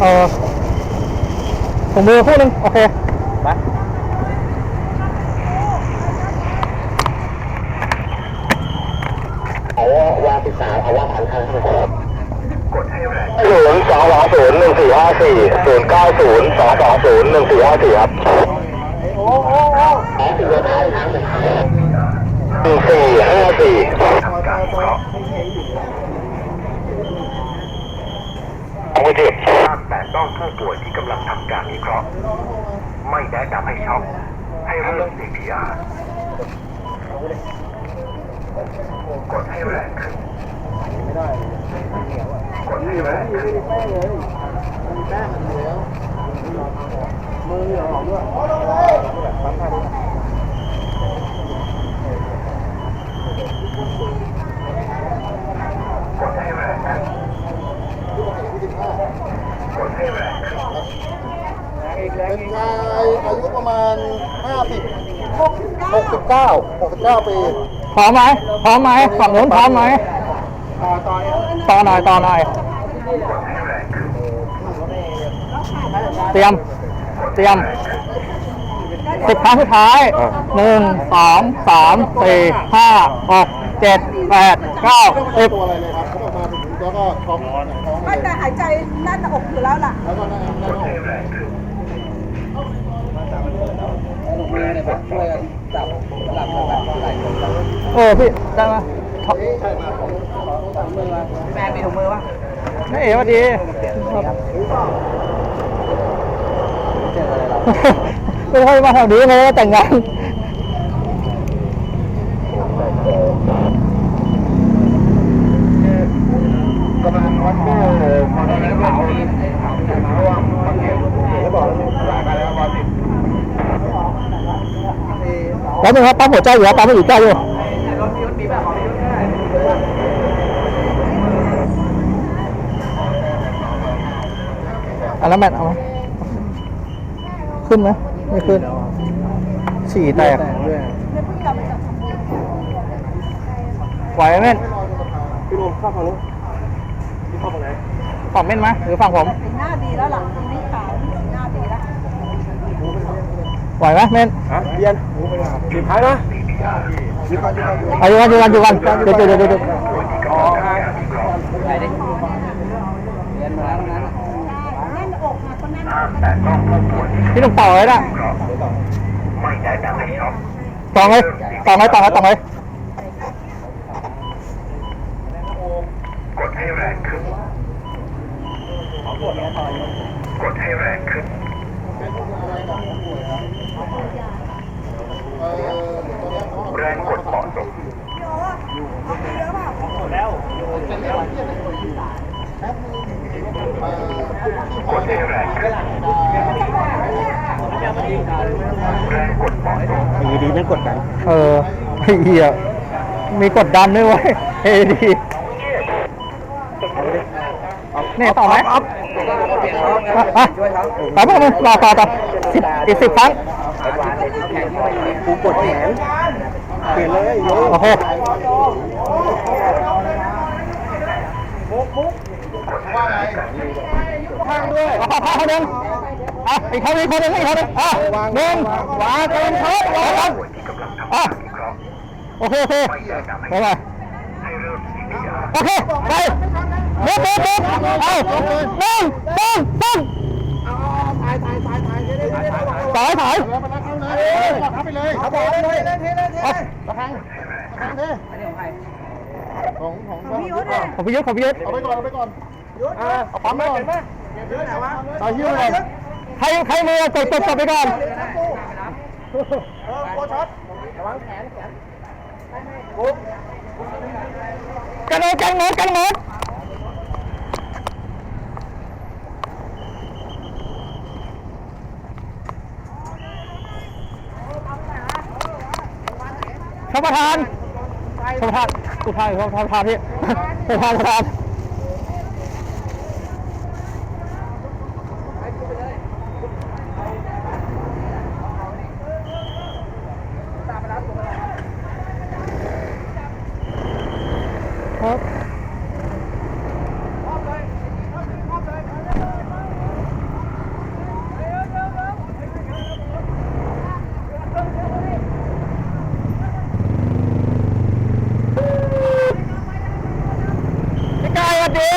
เออถุงมือคู่หนึงโอเคไปเอาว่าศึกษาเอาว่าพันห้าครับกดให้แรงศูนย์สองสองศูนย์หนึ่งสี่ห้าสี่ศูนย์เก้าศูนย์สองสองศูนย์หนึ่งสี่ห้าสี่ครับโอ้โหหาสี่ท้ายทางหนึ่งสี่ห้าสี่เอาไปดิแต้องผู้ป่วยที่กำลังทำการวิเคราะห์ ไม่แนะนำให้ช็อกให้เริ่ม CPR กดให้แรงขึ้นกดให้แรงขึ้นมือหอมด้วยดให้แรงขึ้นกดให้แรงขึ้น เป็นชายอายุประมาณ 50 69 69 ปีพร้อมไหมพร้อมไหมฝั่งนู้นพร้อมไหมต่อหน่อยต่อหน่อยเตรียม เตรียมสิบครั้งสุดท้ายหนึ่งสองสามสี่ห้าหกเจ็ดแปดเก้าสิบตัวอะไรเลยครับเขาออกมาถึงแล้วก็ท้องท้องไม่แต่หายใจแน่นหน้าอกอยู่แล้วล่ะแล้วก็นั่นนั่นอ อกเออพี่ได้ไหมใช่มาของแม่มีถุงมือปะนี่เอ๋สวัสดีไม่ค่อยมาแถวนี้เลยแต่งงานกำลังวัดกู้คนนี้เขาเขาว่าเขาเก็บเขาบอกหลายกันแล้ววันสิบ แล้วนึงครับปั๊มหัวใจอยู่ครับปั๊มหัวใจอยู่อันแล้วแมทเอาไหมขึ้นไหมไม่ขึ้นฉี่แตกไหวไหมเม่นพี่ลมเข้าฝั่งนู้นพี่เข้าฝั่งไหนฝั่งเม่นไหมหรือฝั่งผมสีหน้าดีแล้วล่ะตรงนี้ขาวนี่สีหน้าดีแล้ว ไหวไหมเม่นฮะเรียนสิบท้ายนะสิบท้ายสิบท้ายเอาอยู่กันอยู่กันอยู่กันเดี๋ยวเดี๋ยวเดี๋ยวเดี๋ยวอ๋อครับแน่นหน้าอกนะคนแน่นหน้าอกแต่ต้องผู้ป่วยที่พี่หนุ่มต่อเลยนะไม่แนะนำให้ช็อกต่อเลยต่อเลยต่อเลยต่อเลย กดให้แรงขึ้นกดให้แรงขึ้น เออตอนนี้เขา แรงกดเหมาะสมกดให้แรงขึ้นแรงกดเหมาะสม ดีดีไม่ กดดันเออไอ้เหี้ยมีกดดันด้วยเว้ยเอดีเนี่ยต่อไหมอะอะต่อไปเลยต่อต่อต่อสิบอีกสิบครั้งกูกดแขนเปลี่ยนเลยโอเคข้างด้วยเอาเข้าเข้างหนึ่งอะอีกคนอีกคนหนึ่งอีกคนหนึ่งอะหนึ่งวางเต็มครับวาง อะโอเคโอเคไปไปให้เริ่ม CPR โอเคไปลุกลุกลุกเอาหนึ่งสองสามถ่ายถ่ายถ่ายถ่ายได้ได้ได้สายสายแล้วมันเข้าเลยเข้าไปเลยเข้าไปเลยเทเลยเทเลยเอาระคังแทงดิอันนี้ของใครของของของพี่ยุทธเลยของพี่ยุทธของพี่ยุทธเอาไปก่อนเอาไปก่อนเอาปั๊มไปก่อนตาหิ้วเลยใครใครมือกดกดกดไปก่อนเออโคช็อต กันโนกันโนกันโนท่านประธานท่านประธานผู้ทานท่านประธานพี่ประธานประธาน ครับ พี่กายสวัสดี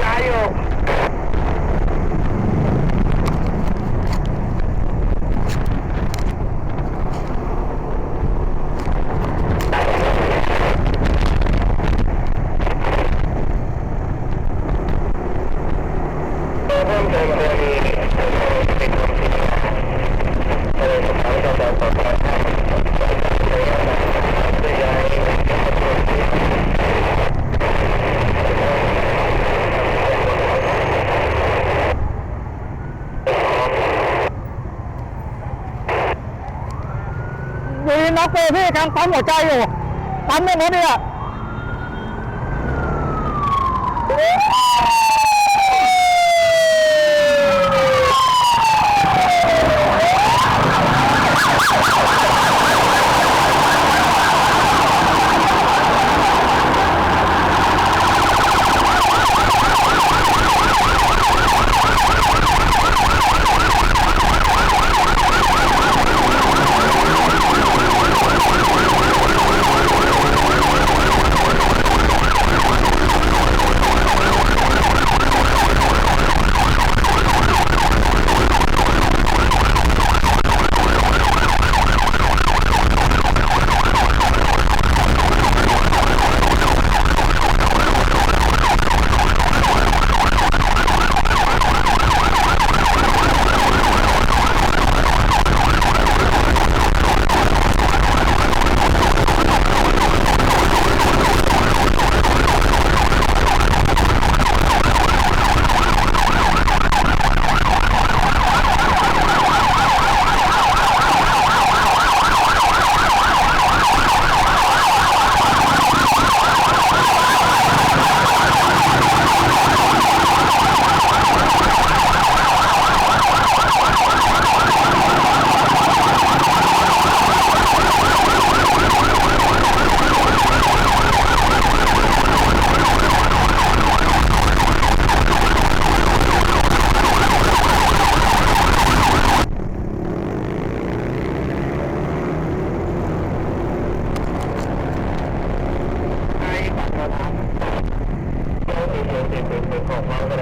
ยายอยู่ เพิ่มเติมกรณีเป็นคนที่เลยสมัยเราเราต่อไปย้าย ดูน็อ กำลังปั๊มหัวใจอยู่ปั๊มไม่หมดเนี่ย Gracias.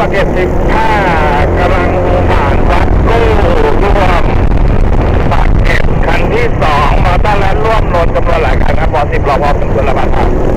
รถบาดเจ็บ15กำลังผ่านวัดกู้ร่วมบาดเจ็บคันที่สองมาต้านและร่วมนนจำนวนหลายคันครับบอสิบรอพอสมควรระบาดครับ